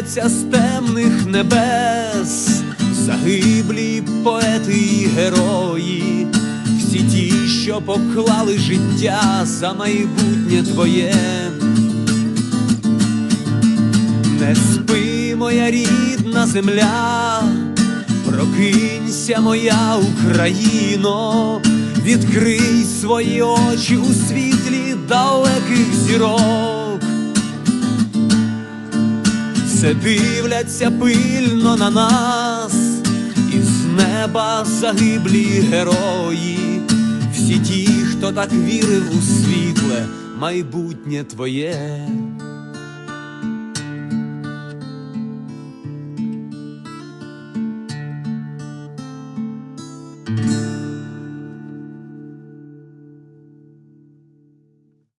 дивляться з темних небес, загиблі поети і герої, всі ті, що поклали життя за майбутнє твоє. Не спи, моя рідна земля, прокинься, моя Україно, відкрий свої очі у світлі далеких зірок. Все дивляться пильно на нас, і з неба загиблі герої, всі ті, хто так вірив у світле майбутнє твоє.